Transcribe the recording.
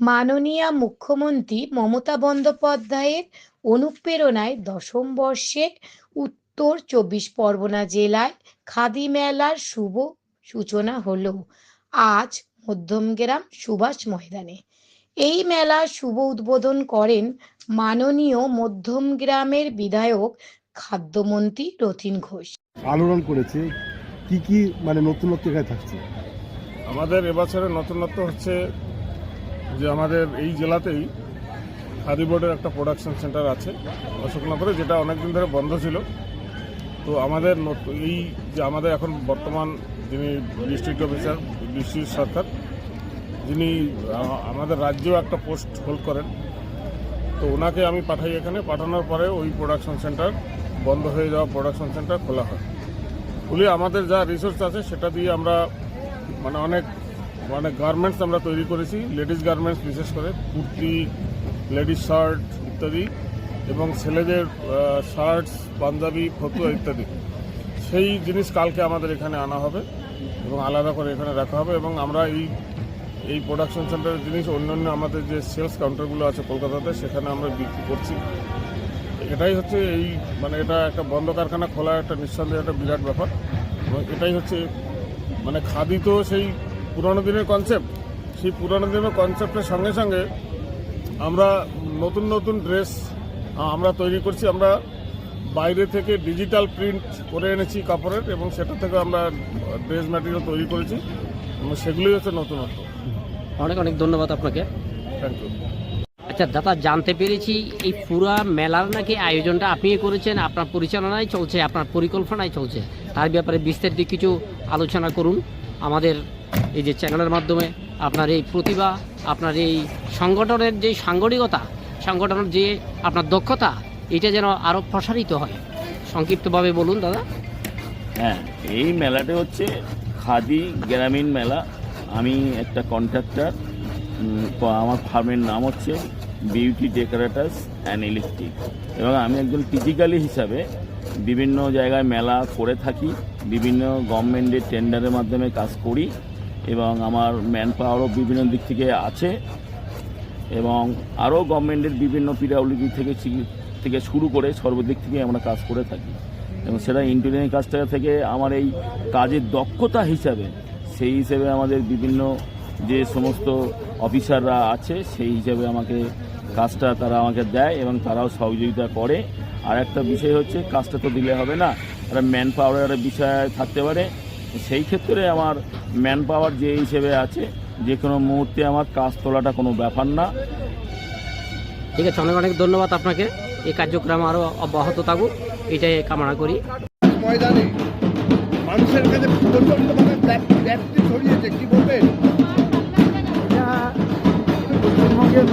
মাননীয়া মুখ্যমন্ত্রী মমতা বন্দ্যোপাধ্যায়ের অনুপ্রেরণায় দশম বর্ষের উত্তর চব্বিশ পরগনা জেলায় খাদি মেলার শুভ সূচনা হলো। আজ মধ্যমগ্রাম সুভাষ ময়দানে। এই মেলার শুভ উদ্বোধন করেন মাননীয় মধ্যমগ্রামের বিধায়ক খাদ্যমন্ত্রী রথিন ঘোষ। আলোড়ন করেছে। কি কি মানে নতুনত্ব থাকছে? আমাদের এবছরের নতুনত্ব হচ্ছে যে আমাদের এই জেলাতেই খাদি বোর্ডের একটা প্রোডাকশন সেন্টার আছে, অশোকনগরে, যেটা অনেকদিন ধরে বন্ধ ছিল। তো আমাদের এই যে আমাদের এখন বর্তমান যিনি ডিস্ট্রিক্ট অফিসার ডিস্ট্রিক্ট সরকার, যিনি আমাদের রাজ্যেও একটা পোস্ট হোল্ড করেন। তো ওনাকে আমি পাঠাই এখানে, পাঠানোর পরে ওই প্রোডাকশন সেন্টার বন্ধ হয়ে যাওয়া প্রোডাকশন সেন্টার খোলা হয়। খুলে আমাদের যা রিসোর্স আছে, সেটা দিয়ে আমরা মানে অনেক মানে গার্মেন্টস আমরা তৈরি করেছি লেডিস গার্মেন্টস বিশেষ করে, কুর্তি লেডিস শার্ট ইত্যাদি, এবং ছেলেদের শার্টস পাঞ্জাবি, ফতুয়া ইত্যাদি। সেই জিনিস কালকে আমাদের এখানে আনা হবে এবং আলাদা করে এখানে রাখা হবে এবং আমরা এই এই প্রোডাকশন সেন্টারের জিনিস অন্যান্য আমাদের যে সেলস কাউন্টারগুলো আছে কলকাতাতে, সেখানে আমরা বিক্রি করছি। এটাই হচ্ছে এই মানে এটা একটা বন্ধ কারখানা খোলা একটা নিঃসন্দেহে একটা বিরাট ব্যাপার। এবং এটাই হচ্ছে মানে খাদি তো সেই পুরোনো দিনের কনসেপ্ট সেই পুরোনো দিনের কনসেপ্টের সঙ্গে সঙ্গে আমরা নতুন নতুন ড্রেস আমরা তৈরি করছি। আমরা বাইরে থেকে ডিজিটাল প্রিন্ট করে এনেছি কাপড়ের এবং সেটা থেকে আমরা ড্রেস ম্যাটেরিয়াল তৈরি করেছি। এবং সেগুলোই হচ্ছে নতুনত্ব। অনেক অনেক ধন্যবাদ আপনাকে। থ্যাংক ইউ আচ্ছা দাদা জানতে পেরেছি এই পুরা মেলার নাকি আয়োজনটা আপনি করেছেন আপনার পরিচালনায় চলছে আপনার পরিকল্পনায় চলছে। তার ব্যাপারে বিস্তারিত কিছু আলোচনা করুন। আমাদের এই যে চ্যানেলের মাধ্যমে আপনার এই প্রতিভা, আপনার এই সংগঠনের যে সাংগঠনিকতা সংগঠনের যে আপনার দক্ষতা, এটা যেন আরও প্রসারিত হয়। সংক্ষিপ্তভাবে বলুন, দাদা। হ্যাঁ এই মেলাটা হচ্ছে খাদি গ্রামীণ মেলা। আমি একটা কন্ট্রাক্টর আমার ফার্মের নাম হচ্ছে বিউটি ডেকোরেটার্স অ্যান্ড ইলেকট্রিক এবং আমি একজন ফিজিক্যালি হিসাবে বিভিন্ন জায়গায় মেলা করে থাকি, বিভিন্ন গভর্নমেন্টের টেন্ডারের মাধ্যমে কাজ করি। এবং আমার ম্যান পাওয়ারও বিভিন্ন দিক থেকে আছে এবং আরও গভর্নমেন্টের বিভিন্ন পিডাব্লিউডি থেকে থেকে শুরু করে সর্বদিক থেকে আমরা কাজ করে থাকি। এবং সেটা ইন্টারনেট কাজটা থেকে আমার এই কাজের দক্ষতা হিসাবে, সেই হিসেবে আমাদের বিভিন্ন যে সমস্ত অফিসাররা আছে, সেই হিসাবে আমাকে কাজটা তারা আমাকে দেয় এবং তারাও সহযোগিতা করে। আর একটা বিষয় হচ্ছে, কাজটা তো দিলে হবে না। একটা ম্যান পাওয়ারের বিষয় থাকতে পারে। সেই ক্ষেত্রে আমার ম্যান পাওয়ার যে হিসেবে আছে যে কোনো মুহূর্তে আমার কাজ তোলাটা কোনো ব্যাপার না। ঠিক আছে অনেক অনেক ধন্যবাদ আপনাকে। এই কার্যক্রম আরও অব্যাহত থাকুক এটাই কামনা করি। ময়দানে মানুষের কাছে ব্যাপ্তি ছড়িয়েছে কি বলবেন? পশ্চিমবঙ্গের